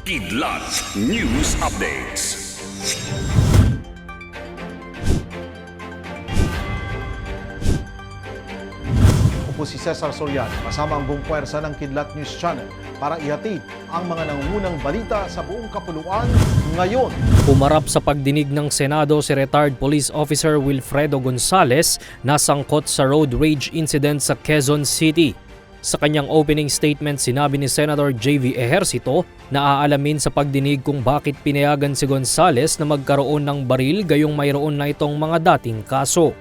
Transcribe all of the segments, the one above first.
Kidlat News Updates. Ako po si Cesar Soriano, kasama ang buong puwersa ng Kidlat News Channel para ihatid ang mga nangungunang balita sa buong kapuluan ngayon. Pumarap sa pagdinig ng Senado si retired police officer Wilfredo Gonzales na sangkot sa road rage incident sa Quezon City. Sa kanyang opening statement, sinabi ni Senator JV Ejercito na aalamin sa pagdinig kung bakit pinayagan si Gonzales na magkaroon ng baril gayong mayroon na itong mga dating kaso.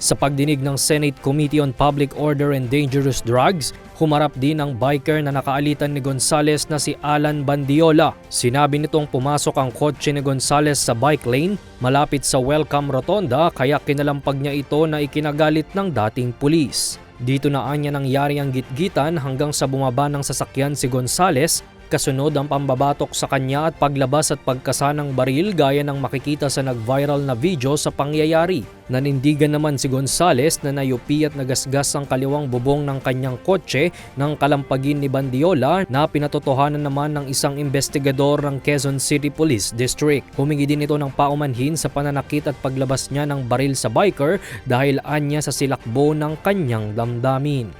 Sa pagdinig ng Senate Committee on Public Order and Dangerous Drugs, humarap din ang biker na nakaalitan ni Gonzales na si Alan Bandiola. Sinabi nitong pumasok ang kotse ni Gonzales sa bike lane malapit sa Welcome Rotonda kaya kinalampag niya ito na ikinagalit ng dating pulis. Dito na anya nangyari ang gitgitan hanggang sa bumaba ng sasakyan si Gonzales Kasunod ang pambabatok sa kanya at paglabas at pagkasa ng baril gaya ng makikita sa nag-viral na video sa pangyayari. Nanindigan naman si Gonzales na nayupi at nagasgas ang kaliwang bubong ng kanyang kotse ng kalampagin ni Bandiola na pinatotohanan naman ng isang investigador ng Quezon City Police District. Humingi din ito ng paumanhin sa pananakit at paglabas niya ng baril sa biker dahil anya sa silakbo ng kanyang damdamin.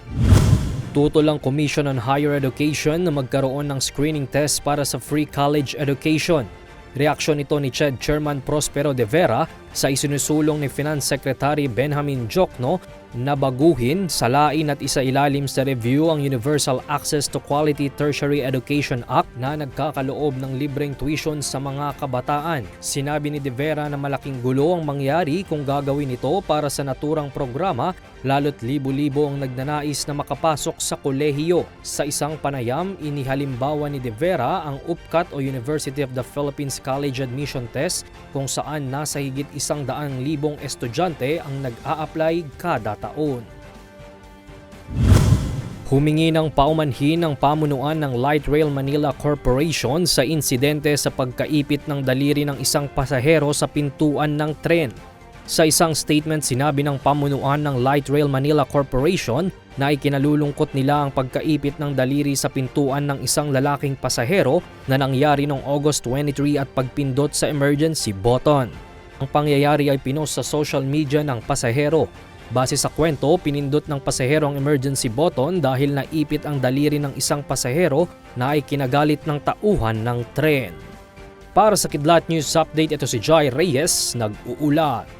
Tutol ang Commission on Higher Education na magkaroon ng screening test para sa free college education. Reaksyon ito ni CHED Chairman Prospero de Vera sa isinusulong ni Finance Secretary Benjamin Jokno na baguhin, salain at isailalim sa review ang Universal Access to Quality Tertiary Education Act na nagkakaloob ng libreng tuition sa mga kabataan. Sinabi ni De Vera na malaking gulo ang mangyari kung gagawin ito para sa naturang programa lalo't libo-libo ang nagnanais na makapasok sa kolehiyo. Sa isang panayam, inihalimbawa ni De Vera ang UPCAT o University of the Philippines College Admission Test kung saan nasa higit isang daang libong estudyante ang nag-a-apply kada taon. Humingi ng paumanhin ng pamunuan ng Light Rail Manila Corporation sa insidente sa pagkaipit ng daliri ng isang pasahero sa pintuan ng tren. Sa isang statement, sinabi ng pamunuan ng Light Rail Manila Corporation na ikinalulungkot nila ang pagkaipit ng daliri sa pintuan ng isang lalaking pasahero na nangyari noong August 23 at pagpindot sa emergency button. Ang pangyayari ay pinost sa social media ng pasahero. Base sa kwento, pinindot ng pasahero ang emergency button dahil naipit ang daliri ng isang pasahero na ay kinagalit ng tauhan ng tren. Para sa Kidlat News Update, ito si Jai Reyes, nag-uulat.